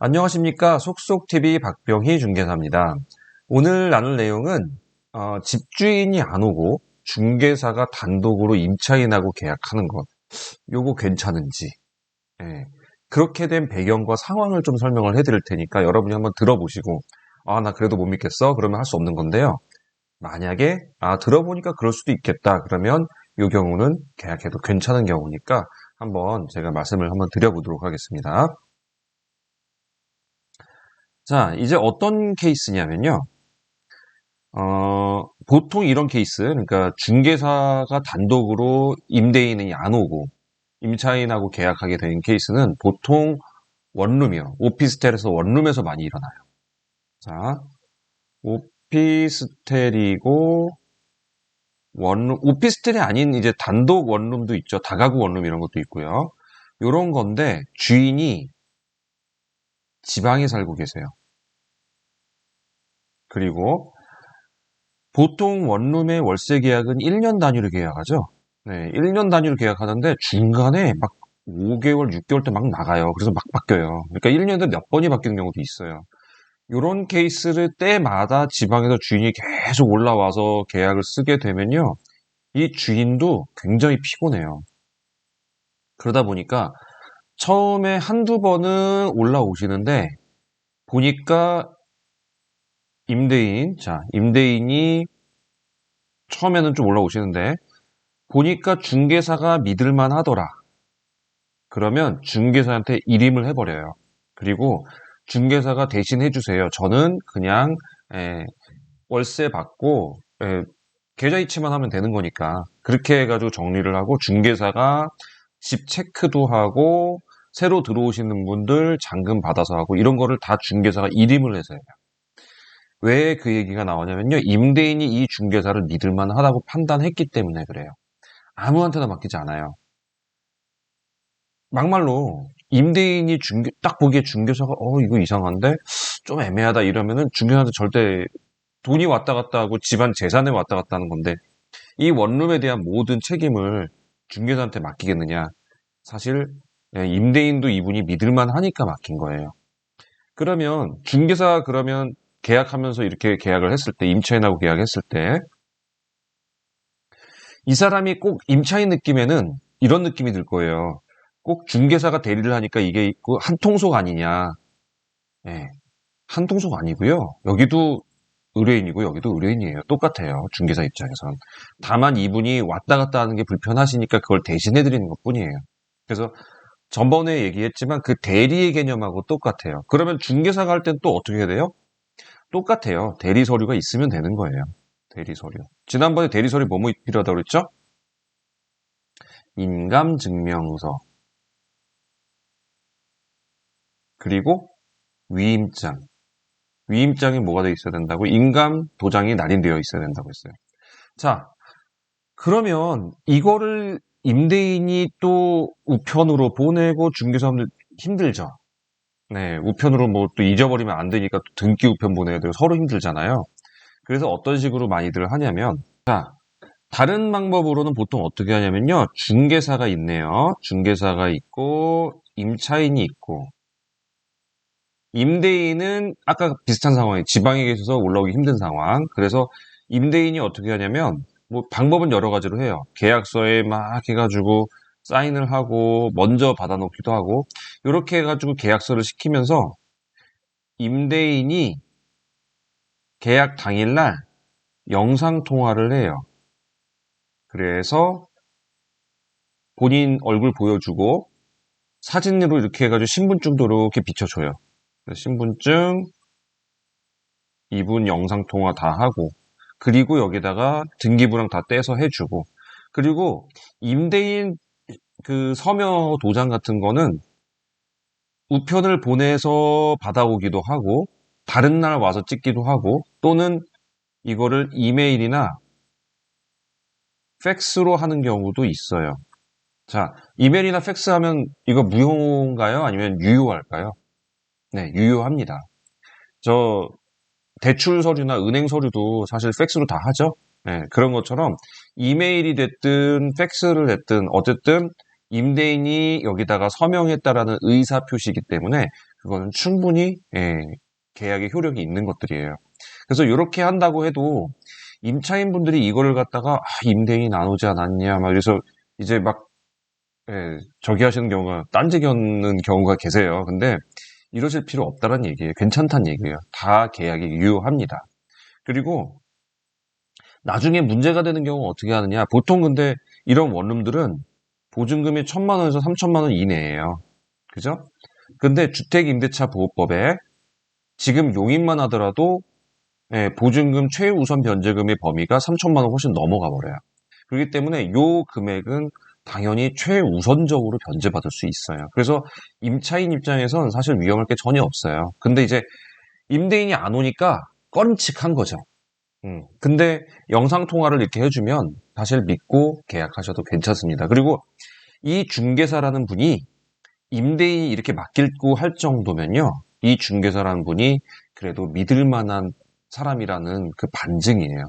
안녕하십니까. 속속TV 박병희 중개사입니다. 오늘 나눌 내용은 어, 집주인이 안 오고 중개사가 단독으로 임차인하고 계약하는 것. 요거 괜찮은지. 예. 그렇게 된 배경과 상황을 좀 설명을 해드릴 테니까 여러분이 한번 들어보시고 아, 나 그래도 못 믿겠어? 그러면 할 수 없는 건데요. 만약에 아, 들어보니까 그럴 수도 있겠다. 그러면 이 경우는 계약해도 괜찮은 경우니까 한번 제가 말씀을 한번 드려보도록 하겠습니다. 자, 이제 어떤 케이스냐면요. 어, 보통 이런 케이스, 그러니까 중개사가 단독으로 임대인이 안 오고 임차인하고 계약하게 된 케이스는 보통 원룸이요. 오피스텔에서 원룸에서 많이 일어나요. 자, 오피스텔이고 원룸, 오피스텔이 아닌 이제 단독 원룸도 있죠. 다가구 원룸 이런 것도 있고요. 요런 건데 주인이 지방에 살고 계세요. 그리고 보통 원룸의 월세 계약은 1년 단위로 계약하죠. 네, 1년 단위로 계약하는데 중간에 막 5개월, 6개월 때 막 나가요. 그래서 막 바뀌어요. 그러니까 1년에 몇 번이 바뀌는 경우도 있어요. 이런 케이스를 때마다 지방에서 주인이 계속 올라와서 계약을 쓰게 되면요. 이 주인도 굉장히 피곤해요. 그러다 보니까 처음에 한두 번은 올라오시는데 보니까 임대인, 자, 임대인이 처음에는 좀 올라오시는데 보니까 중개사가 믿을만 하더라. 그러면 중개사한테 일임을 해버려요. 그리고 중개사가 대신 해주세요. 저는 그냥 에, 월세 받고 에, 계좌 이체만 하면 되는 거니까 그렇게 해가지고 정리를 하고 중개사가 집 체크도 하고 새로 들어오시는 분들 잔금 받아서 하고 이런 거를 다 중개사가 일임을 해서 해요. 왜 그 얘기가 나오냐면요. 임대인이 이 중개사를 믿을만 하다고 판단했기 때문에 그래요. 아무한테나 맡기지 않아요. 막말로 임대인이 중개, 딱 보기에 중개사가 어 이거 이상한데 좀 애매하다 이러면은 중개사한테 절대 돈이 왔다 갔다 하고 집안 재산에 왔다 갔다 하는 건데 이 원룸에 대한 모든 책임을 중개사한테 맡기겠느냐? 사실 예, 임대인도 이분이 믿을만 하니까 맡긴 거예요. 그러면 중개사 그러면 계약하면서 이렇게 계약을 했을 때 임차인하고 계약했을 때 이 사람이 꼭 임차인 느낌에는 이런 느낌이 들 거예요. 꼭 중개사가 대리를 하니까 이게 있고 한 통속 아니냐. 예. 한 통속 아니고요. 여기도 의뢰인이고 여기도 의뢰인이에요. 똑같아요. 중개사 입장에선. 다만 이분이 왔다 갔다 하는 게 불편하시니까 그걸 대신해 드리는 것 뿐이에요. 그래서 전번에 얘기했지만 그 대리의 개념하고 똑같아요. 그러면 중개사가 할 땐 또 어떻게 해야 돼요? 똑같아요. 대리 서류가 있으면 되는 거예요. 대리 서류. 지난번에 대리 서류 뭐뭐 필요하다고 그랬죠? 인감 증명서. 그리고 위임장. 위임장이 뭐가 되어 있어야 된다고? 인감 도장이 날인되어 있어야 된다고 했어요. 자, 그러면 이거를 임대인이 또 우편으로 보내고 중개사분들 힘들죠. 네, 우편으로 뭐 또 잊어버리면 안 되니까 또 등기 우편 보내야 되고 서로 힘들잖아요. 그래서 어떤 식으로 많이들 하냐면, 자, 다른 방법으로는 보통 어떻게 하냐면요. 중개사가 있네요. 중개사가 있고, 임차인이 있고, 임대인은 아까 비슷한 상황에 지방에 계셔서 올라오기 힘든 상황. 그래서 임대인이 어떻게 하냐면, 뭐 방법은 여러 가지로 해요. 계약서에 막 해가지고 사인을 하고 먼저 받아놓기도 하고 이렇게 해가지고 계약서를 시키면서 임대인이 계약 당일날 영상 통화를 해요. 그래서 본인 얼굴 보여주고 사진으로 이렇게 해가지고 신분증도 이렇게 비춰줘요. 신분증, 이분 영상 통화 다 하고 그리고 여기다가 등기부랑 다 떼서 해주고 그리고 임대인 그 서명 도장 같은 거는 우편을 보내서 받아오기도 하고 다른 날 와서 찍기도 하고 또는 이거를 이메일이나 팩스로 하는 경우도 있어요. 자, 이메일이나 팩스 하면 이거 무효인가요? 아니면 유효할까요? 네, 유효합니다. 저 대출 서류나 은행 서류도 사실 팩스로 다 하죠. 네, 그런 것처럼 이메일이 됐든 팩스를 됐든 어쨌든 임대인이 여기다가 서명했다라는 의사 표시이기 때문에 그거는 충분히 예, 계약의 효력이 있는 것들이에요. 그래서 이렇게 한다고 해도 임차인 분들이 이거를 갖다가 아, 임대인이 나오지 않았냐 막 그래서 이제 막 예, 저기 하시는 경우가 딴지 겪는 경우가 계세요. 근데 이러실 필요 없다는 얘기예요. 괜찮다는 얘기예요. 다 계약이 유효합니다. 그리고 나중에 문제가 되는 경우 는 어떻게 하느냐? 보통 근데 이런 원룸들은 보증금이 천만 원에서 삼천만 원 이내예요. 그죠? 근데 주택임대차보호법에 지금 용인만 하더라도 예, 보증금 최우선 변제금의 범위가 3천만 원 훨씬 넘어가 버려요. 그렇기 때문에 요 금액은 당연히 최우선적으로 변제받을 수 있어요. 그래서 임차인 입장에선 사실 위험할 게 전혀 없어요. 근데 이제 임대인이 안 오니까 꺼림칙한 거죠. 음, 근데 영상 통화를 이렇게 해주면 사실 믿고 계약하셔도 괜찮습니다. 그리고 이 중개사라는 분이 임대인이 이렇게 맡길고 할 정도면요. 이 중개사라는 분이 그래도 믿을 만한 사람이라는 그 반증이에요.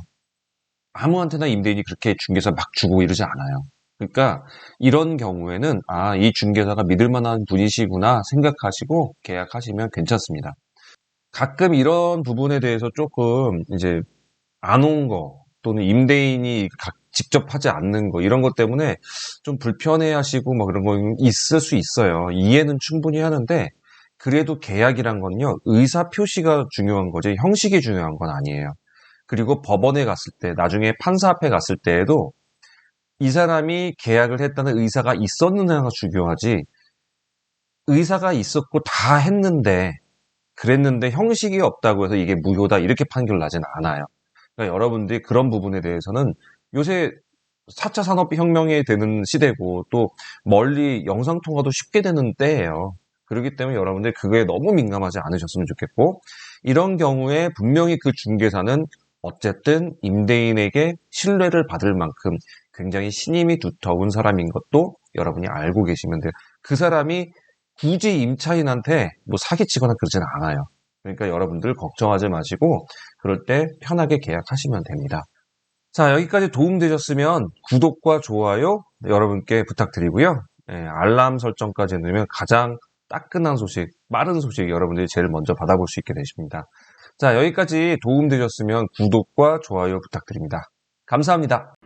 아무한테나 임대인이 그렇게 중개사 막 주고 이러지 않아요. 그러니까 이런 경우에는 아, 이 중개사가 믿을 만한 분이시구나 생각하시고 계약하시면 괜찮습니다. 가끔 이런 부분에 대해서 조금 이제 안 온 거 또는 임대인이 각- 직접 하지 않는 거 이런 것 때문에 좀 불편해 하시고 뭐 그런 거 있을 수 있어요. 이해는 충분히 하는데 그래도 계약이란 건요. 의사 표시가 중요한 거지 형식이 중요한 건 아니에요. 그리고 법원에 갔을 때 나중에 판사 앞에 갔을 때에도 이 사람이 계약을 했다는 의사가 있었느냐가 중요하지 의사가 있었고 다 했는데 그랬는데 형식이 없다고 해서 이게 무효다 이렇게 판결 나진 않아요. 그러니까 여러분들이 그런 부분에 대해서는 요새 4차 산업혁명이 되는 시대고 또 멀리 영상통화도 쉽게 되는 때예요. 그렇기 때문에 여러분들 그거에 너무 민감하지 않으셨으면 좋겠고 이런 경우에 분명히 그 중개사는 어쨌든 임대인에게 신뢰를 받을 만큼 굉장히 신임이 두터운 사람인 것도 여러분이 알고 계시면 돼요. 그 사람이 굳이 임차인한테 뭐 사기치거나 그러진 않아요. 그러니까 여러분들 걱정하지 마시고 그럴 때 편하게 계약하시면 됩니다. 자, 여기까지 도움되셨으면 구독과 좋아요 여러분께 부탁드리고요. 예, 알람 설정까지 해놓으면 가장 따끈한 소식, 빠른 소식 여러분들이 제일 먼저 받아볼 수 있게 되십니다. 자, 여기까지 도움되셨으면 구독과 좋아요 부탁드립니다. 감사합니다.